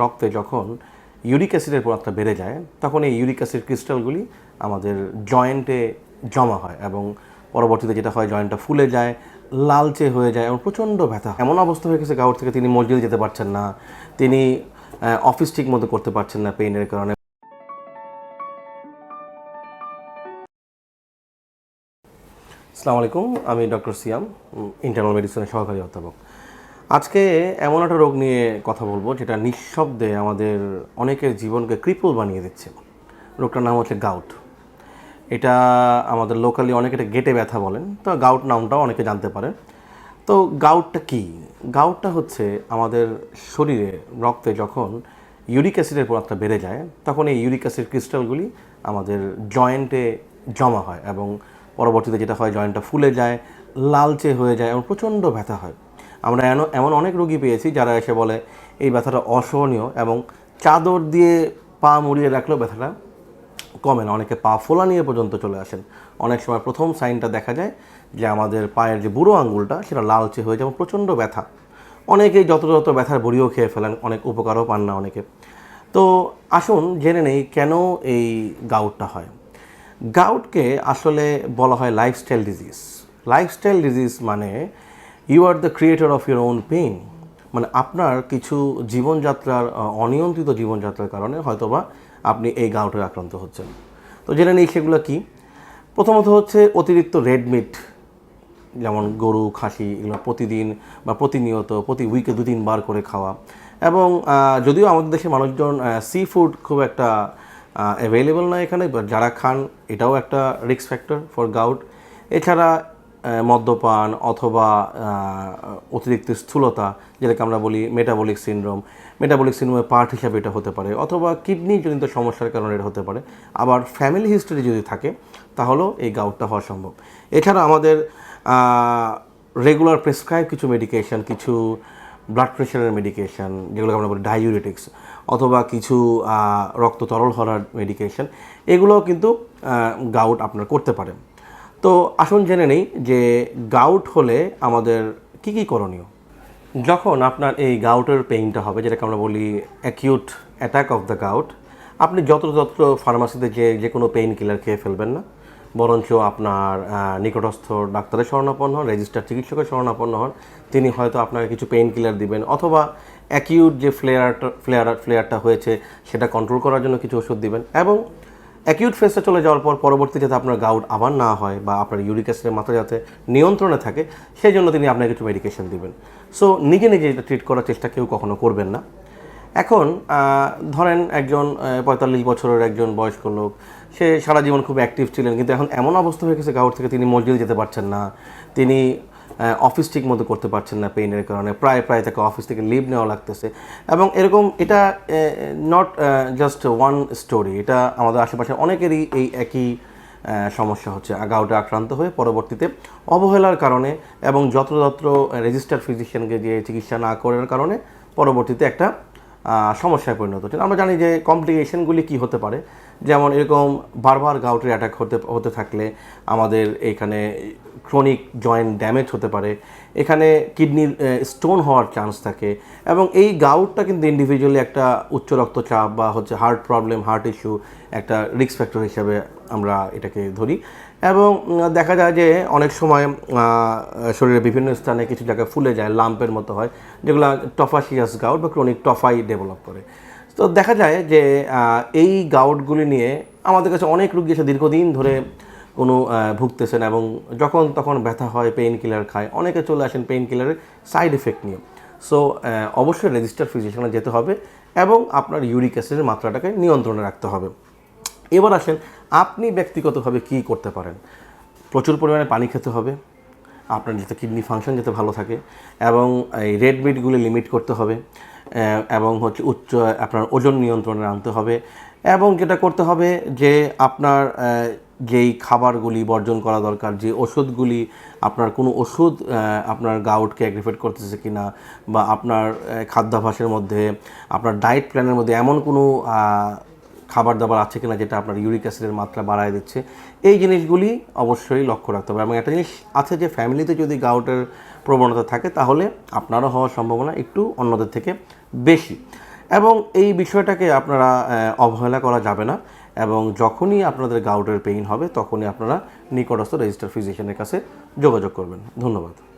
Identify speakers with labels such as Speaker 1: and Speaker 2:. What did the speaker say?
Speaker 1: রক্তে যখন ইউরিক অ্যাসিডের মাত্রা বেড়ে যায়, তখন এই ইউরিক অ্যাসিড ক্রিস্টালগুলি আমাদের জয়েন্টে জমা হয় এবং পরবর্তীতে যেটা হয় জয়েন্টটা ফুলে যায়, লালচে হয়ে যায় এবং প্রচণ্ড ব্যথা এমন অবস্থা হয়ে গেছে গাউট থেকে তিনি মসজিদে যেতে পারছেন না, তিনি অফিস ঠিক মতো করতে পারছেন না পেইনের কারণে। আসসালামু আলাইকুম, আমি ডক্টর সিয়াম ইন্টারনাল মেডিসিনের সহকারী অধ্যাপক। আজকে এমন একটা রোগ নিয়ে কথা বলব, যেটা নিঃশব্দে আমাদের অনেকের জীবনকে ক্রিপল বানিয়ে দিচ্ছে। রোগটার নাম হচ্ছে গাউট এটা আমাদের লোকালি অনেকে এটা গেটে ব্যথা বলেন, তো গাউট নামটাও অনেকে জানতে পারে। তো গাউটটা কি? গাউটটা হচ্ছে আমাদের শরীরে, রক্তে যখন ইউরিক অ্যাসিডের মাত্রা বেড়ে যায়, তখন এই ইউরিক অ্যাসিড ক্রিস্টালগুলি আমাদের জয়েন্টে জমা হয় এবং পরবর্তীতে যেটা হয় জয়েন্টটা ফুলে যায়, লালচে হয়ে যায় এবং প্রচণ্ড ব্যথা হয়। আমরা এমন অনেক রোগী পেয়েছি যারা এসে বলে, এই ব্যথাটা অসহনীয় এবং চাদর দিয়ে পা মুড়িয়ে রাখলেও ব্যথাটা কমে না। অনেকে পা ফোলা নিয়ে পর্যন্ত চলে আসেন। অনেক সময় প্রথম সাইনটা দেখা যায় যে আমাদের পায়ের যে বুড়ো আঙ্গুলটা, সেটা লালচে হয়ে যায় প্রচণ্ড ব্যথা। অনেকেই যত যত ব্যথার বড়িও খেয়ে ফেলেন, অনেক উপকারও পান না অনেকে। তো আসুন জেনে নেই কেন এই গাউটটা হয়। গাউটকে আসলে বলা হয় লাইফস্টাইল ডিজিজ লাইফস্টাইল ডিজিজ মানে you are the creator of your own pain মানে আপনার কিছু জীবনযাত্রার অনিয়ন্ত্রিত জীবনযাত্রার কারণে হয়তোবা আপনি এই গাউটের আক্রান্ত হচ্ছেন। তো জেনে নেই সেগুলো কী। প্রথমত হচ্ছে অতিরিক্ত রেড মিট যেমন গরু, খাসি, এগুলো প্রতিদিন বা প্রতিনিয়ত, প্রতি উইকে দু তিনবার করে খাওয়া। এবং যদিও আমাদের দেশে মানুষজন সি ফুড খুব একটা অ্যাভেলেবল নয় এখানে যারা খান এটাও একটা রিস্ক ফ্যাক্টর ফর গাউট এছাড়া মদ্যপান অথবা অতিরিক্ত স্থূলতা, যেটাকে আমরা বলি মেটাবলিক সিনড্রোম মেটাবলিক সিনড্রোমের পার্ট হিসাবে এটা হতে পারে, অথবা কিডনি জনিত সমস্যার কারণে এটা হতে পারে। আবার ফ্যামিলি হিস্টরি যদি থাকে, তাহলেও এই গাউটটা হওয়া সম্ভব। এছাড়া আমাদের রেগুলার প্রেসক্রাইব কিছু মেডিকেশন কিছু ব্লাড প্রেশারের মেডিকেশন যেগুলোকে আমরা বলি ডায়ুরেটিক্স অথবা কিছু রক্ত তরল হওয়ার মেডিকেশন এগুলোও কিন্তু গাউট আপনার করতে পারে। তো আসুন জেনে নেই যে গাউট হলে আমাদের কি কি করণীয়? যখন আপনার এই গাউটের পেইনটা হবে, যেটাকে আমরা বলি acute attack of the gout আপনি যত্রতত্র ফার্মাসিতে যে যে কোনো পেইন কিলার খেয়ে ফেলবেন না। বরঞ্চ আপনার নিকটস্থ ডাক্তারের শরণাপন্ন হন রেজিস্টার চিকিৎসকের শরণাপন্ন হন। তিনি হয়তো আপনাকে কিছু পেইন কিলার দিবেন অথবা অ্যাকিউট যে ফ্লেয়ারটা ফ্লেয়ার ফ্লেয়ারটা হয়েছে, সেটা কন্ট্রোল করার জন্য কিছু ওষুধ দিবেন। এবং অ্যাকিউট ফেসে চলে যাওয়ার পর পরবর্তী যাতে আপনার গাউট আবার না হয় বা আপনার ইউরিক অ্যাসিডের মাত্রা যাতে নিয়ন্ত্রণে থাকে, সেই জন্য তিনি আপনাকে কিছু মেডিকেশন দিবেন। সো নিজে নিজে এটা ট্রিট করার চেষ্টা কেউ কখনো করবেন না। এখন ধরেন একজন পঁয়তাল্লিশ বছরের একজন বয়স্ক লোক, সে সারা জীবন খুব অ্যাক্টিভ ছিলেন, কিন্তু এখন এমন অবস্থা হয়ে গেছে গাউট থেকে তিনি মসজিদে যেতে পারছেন না। তিনি অফিস ঠিক মতো করতে পারছেন না পেইনের কারণে। প্রায় প্রায় তাকে অফিস থেকে লিভ নেওয়া লাগতেছে। এবং এরকম এটা নট জাস্ট ওয়ান স্টোরি এটা আমাদের আশেপাশে অনেকেরই এই একই সমস্যা হচ্ছে। গাউটে আক্রান্ত হয়ে পরবর্তীতে অবহেলার কারণে এবং যত্র যত্রতত্র রেজিস্টার ফিজিশিয়ানকে যে চিকিৎসা না করার কারণে পরবর্তীতে একটা সমস্যায় পরিণত হচ্ছে আমরা জানি যে কমপ্লিকেশনগুলি কি হতে পারে। যেমন এরকম বারবার গাউটের অ্যাটাক হতে হতে থাকলে আমাদের এখানে ক্রনিক জয়েন্ট ড্যামেজ হতে পারে। এখানে কিডনির স্টোন হওয়ার চান্স থাকে এবং এই গাউটটা কিন্তু ইন্ডিভিজুয়ালি একটা উচ্চ রক্তচাপ বা হচ্ছে হার্ট প্রবলেম হার্ট ইস্যু একটা রিস্ক ফ্যাক্টর হিসাবে আমরা এটাকে ধরি। এবং দেখা যায় যে অনেক সময় শরীরের বিভিন্ন স্থানে কিছু জায়গায় ফুলে যায় লাম্পের মতো হয়, যেগুলো টফাসিয়াস গাউট বা ক্রনিক টফাই ডেভেলপ করে। তো দেখা যায় যে এই গাউটগুলি নিয়ে আমাদের কাছে অনেক রুগী এসে দীর্ঘদিন ধরে কোনো ভুগতেছেন এবং যখন তখন ব্যথা হয় পেইন কিলার খায়, অনেকে চলে আসেন পেইন কিলারের সাইড এফেক্ট নিয়ে সো অবশ্যই রেজিস্টার ফিজিশিয়ানে যেতে হবে এবং আপনার ইউরিক অ্যাসিডের মাত্রাটাকে নিয়ন্ত্রণে রাখতে হবে। এবার আসেন, আপনি ব্যক্তিগতভাবে কি করতে পারেন? প্রচুর পরিমাণে পানি খেতে হবে, আপনার যাতে কিডনি ফাংশন যাতে ভালো থাকে এবং এই রেড মিটগুলি লিমিট করতে হবে এবং হচ্ছে উচ্চ, আপনার ওজন নিয়ন্ত্রণে আনতে হবে। এবং যেটা করতে হবে যে আপনার যেই খাবারগুলি বর্জন করা দরকার, যে ওষুধগুলি আপনার কোনো ওষুধ আপনার গাউটকে অ্যাগ্রিফেট করতেছে কি না বা আপনার খাদ্যাভাসের মধ্যে, আপনার ডায়েট প্ল্যানের মধ্যে এমন কোনো খাবার দাবার আছে কিনা যেটা আপনার ইউরিক অ্যাসিডের মাত্রা বাড়ায় দিচ্ছে, এই জিনিসগুলি অবশ্যই লক্ষ্য রাখতে হবে। এবং একটা জিনিস আছে যে ফ্যামিলিতে যদি গাউটের প্রবণতা থাকে, তাহলে আপনারও হওয়ার সম্ভাবনা একটু অন্যদের থেকে বেশি। এবং এই বিষয়টাকে আপনারা অবহেলা করা যাবে না। এবং যখনই আপনাদের গাউটের পেইন হবে, তখনই আপনারা নিকটস্থ রেজিস্টার ফিজিশিয়ানের কাছে যোগাযোগ করবেন। ধন্যবাদ।